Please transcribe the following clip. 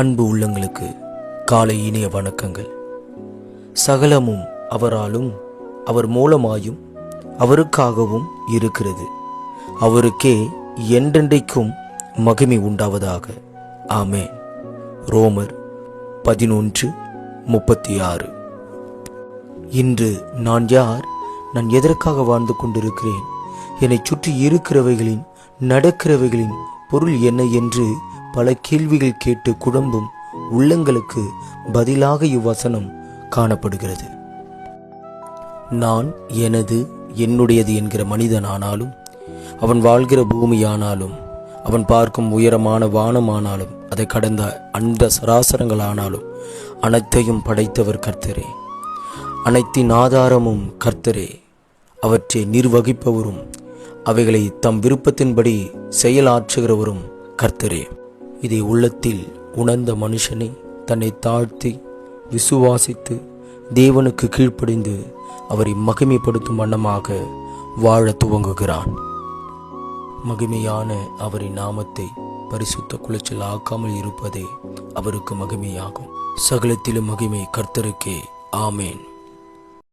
அன்பு உள்ளங்களுக்கு காலை இனிய வணக்கங்கள். சகலமும் அவராலும் அவர் மூலமாயும் அவருக்காகவும் இருக்கிறது. அவருக்கே என்றென்றைக்கும் மகிமை உண்டாவதாக. ஆமே ரோமர் பதினொன்று முப்பத்தி ஆறு இன்று நான் யார்? நான் எதற்காக வாழ்ந்து கொண்டிருக்கிறேன்? என்னை சுற்றி இருக்கிறவைகளின் நடக்கிறவைகளின் பொருள் என்ன என்று பல கேள்விகள் கேட்டு குழம்பும் உள்ளங்களுக்கு பதிலாக இவ்வசனம் காணப்படுகிறது. நான் எனது என்னுடையது என்கிற மனிதன் ஆனாலும் அவன் வாழ்கிற பூமியானாலும் அவன் பார்க்கும் உயரமான வானமானாலும் அதை கடந்த அந்த சராசரங்களானாலும் அனைத்தையும் படைத்தவர் கர்த்தரே. அனைத்தின் ஆதாரமும் கர்த்தரே. அவற்றை நிர்வகிப்பவரும் அவைகளை தம் விருப்பத்தின்படி செயலாற்றுகிறவரும் கர்த்தரே. இதை உள்ளத்தில் உணர்ந்த மனுஷனை தன்னை தாழ்த்தி விசுவாசித்து தேவனுக்கு கீழ்ப்படிந்து அவரை மகிமைப்படுத்தும் வண்ணமாக வாழ துவங்குகிறான். மகிமையான அவரின் நாமத்தை பரிசுத்த குலைச்சல் ஆக்காமல் இருப்பதே அவருக்கு மகிமையாகும். சகலத்திலும் மகிமை கர்த்தருக்கே. ஆமேன்.